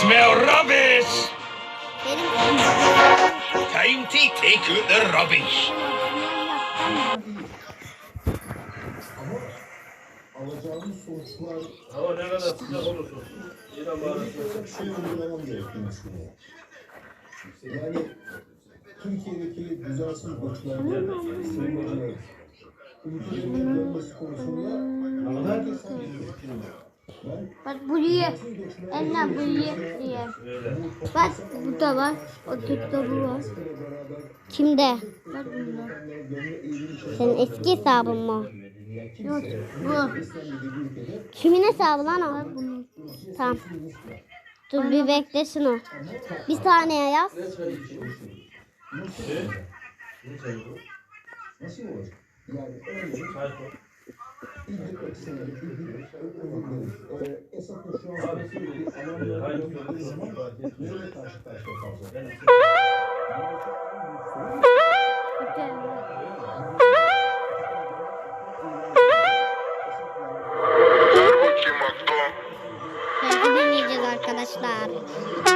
smell rubbish. Benim Time to take out the rubbish. alacağımız sonuçlar Ama ne kadar sıcak olursa. Yine maalesef. bir şey uygulamam gerektiğini düşünüyorum. Yani Türkiye'deki düzensiz sığınmacıların ülkelerin dönmesi konusunda herkes ben bak buraya. Anne buraya diye. Bak bu da var. O da bu var. Kimde? Bak bunda. Senin eski hesabın mı? Yok bu. Kimin hesabı lan o? Bunun. Tamam. Dur bir beklesin o. Bir saniye yaz. nasıl olur? Yani örneğin İdlib açısından İdlib Ee, Esad'la şu arkadaşlar.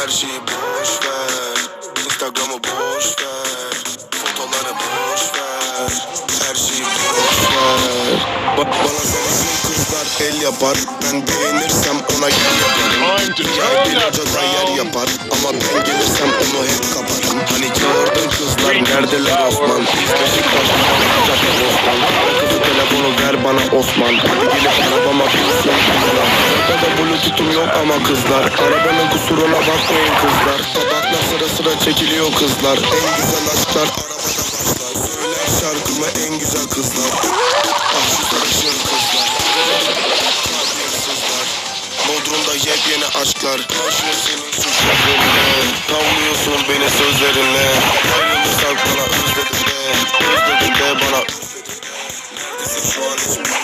Her şeyi boş ver Instagram'ı boş ver el yapar. Ben beğenirsem ona yer yaparım Yer bir hocada yer yapar. Ama ben gelirsem onu hep kaparım. Hani çağırdın kızlar neredeler Osman? Beşiktaş'ta Beşiktaş'ta Osman Kızı telefonu ver bana Osman. Hadi gelip arabama binsin. Kızlar Arabada bluetooth'um yok ama kızlar. Arabanın kusuruna bakmayın kızlar. Tabakla sıra sıra çekiliyor kızlar En güzel aşklar arabada başlar. Söyler şarkımı en güzel kızlar. Ah şu sarışın Kızlar Bodrum'da yepyeni aşklar. Taşıyor senin sözlerine Tavlıyorsun beni sözlerinle. Ayrılırsak bana özledim de Özledim de bana şu an hiç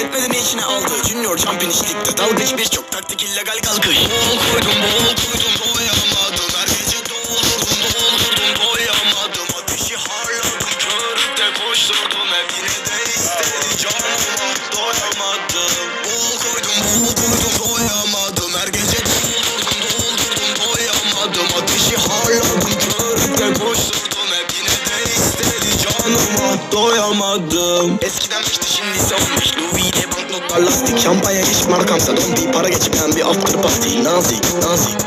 etmeden içine. Aldı Junior Champion içlikte dalgıç Birçok taktik illegal kalkış. Bol koydum bol koydum Doyamadım canıma Doyamadım. Eskiden işte şimdi ise olmuş. Louis'de banknotlar lastik. Şampanya iş markamsa donti Para geçmeyen bir after party. Nazik nazik.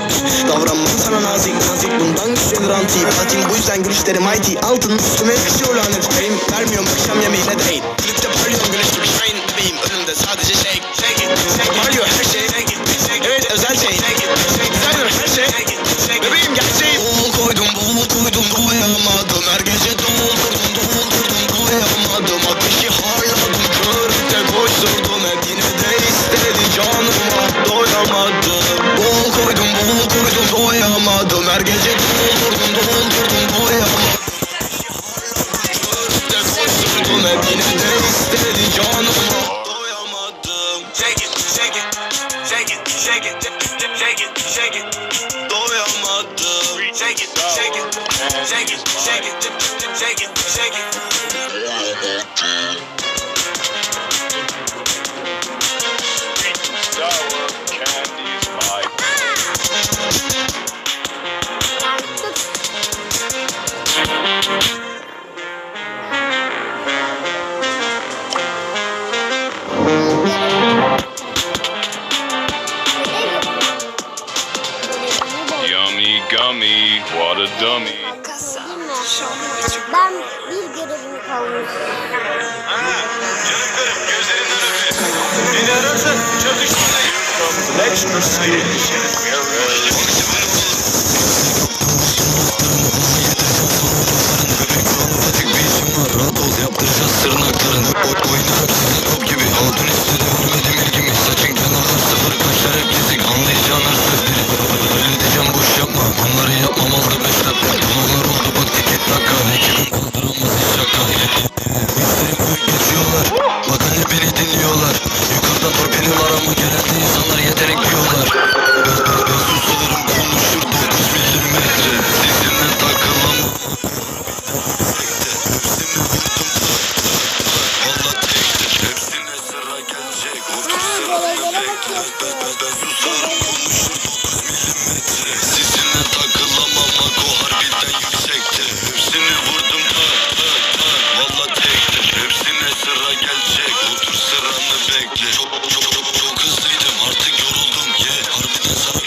Davranmam sana nazik nazik. Bundan güçlenir anti Platin bu yüzden gülüşlerim IT Altın üstüme yakışıyor lanet fame Vermiyorum akşam yemeğine değil istedi can Extra stage. Ben, ben, ben susarım konuşur 9 milimetre Sizinle takılamam bak o yüksektir Hepsini vurdum ha ha ha Valla tektir hepsine sıra gelecek Otur sıranı bekle Çok çok çok hızlıydım artık yoruldum Ye harbiden sana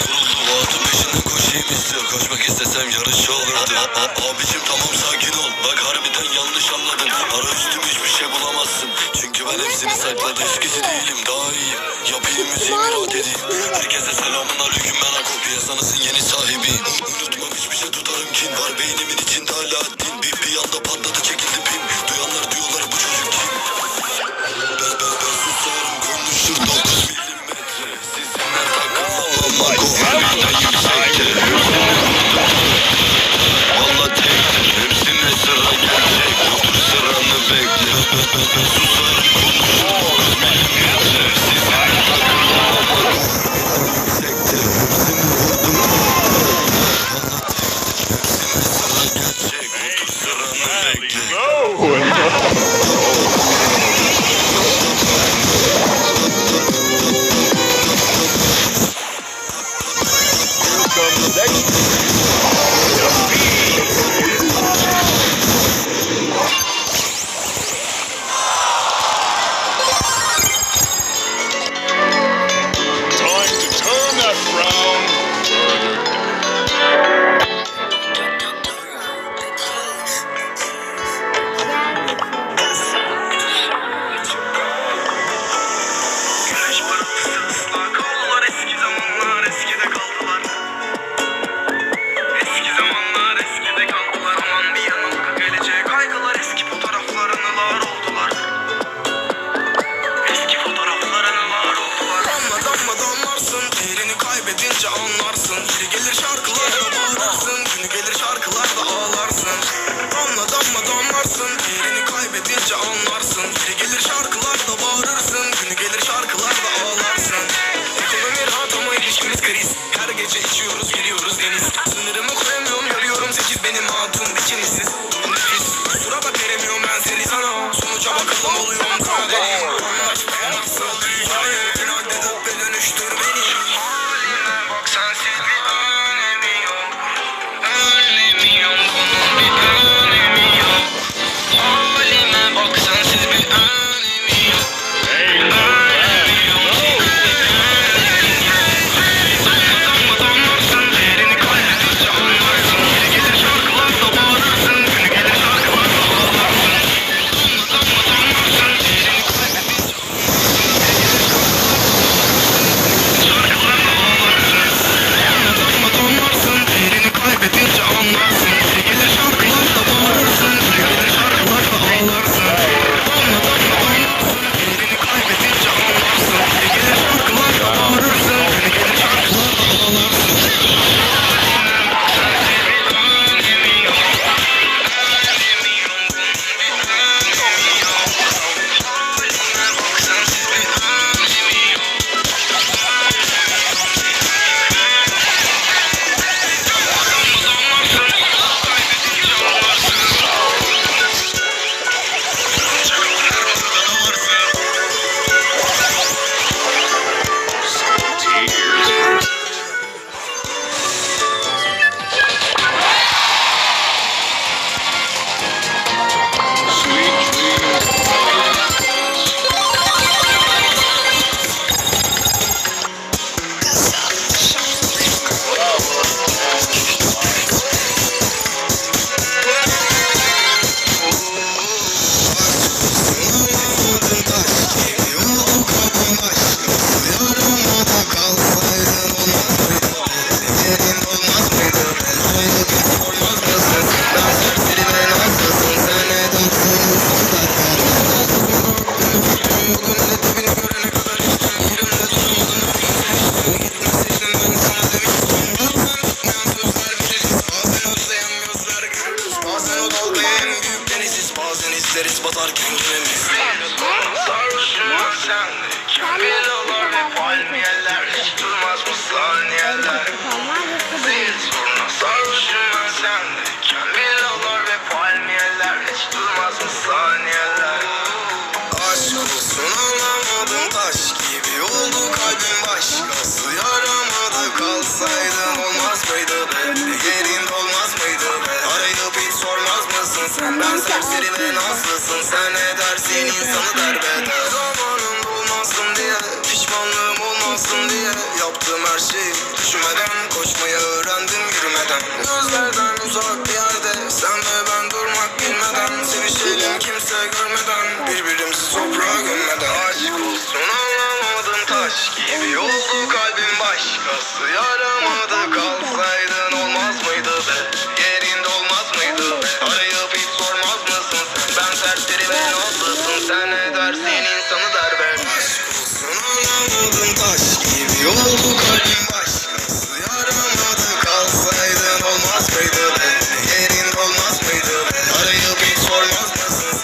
atın peşinden koşayım istiyor Koşmak istesem yarış olurdu A- Abicim tamam sakin ol Bak harbiden yanlış anladın Ara üstüm hiçbir şey ben hepsini sakladım Eskisi değilim daha iyiyim Yapayım müziğimi rahat edeyim Herkese selamun aleyküm ben Ako Piyasanızın yeni sahibiyim Unutmam hiçbir şey tutarım kin Var beynimin içinde hala din. Bir, bir anda patladı çekildi pim. Duyanlar diyorlar bu çocuk kim? Ben ben ben susarım konuşur 9 milimetre Sizinle takılamam Ako harbiden baby, did you own Kamil olur hep palmiyeler Hiç durmaz bu saniyeler Zil turna sarhoşum ben sende Kamil olur hep palmiyeler Hiç durmaz bu saniyeler Aşk anlamadım taş gibi oldu kalbim başkası Yaramadı kalsaydın olmaz mıydı be Yerin dolmaz mıydı be Arayıp sormaz mısın sen Ben serseri ve nazlısın Sen ne dersin insanı derbeder Başkası yara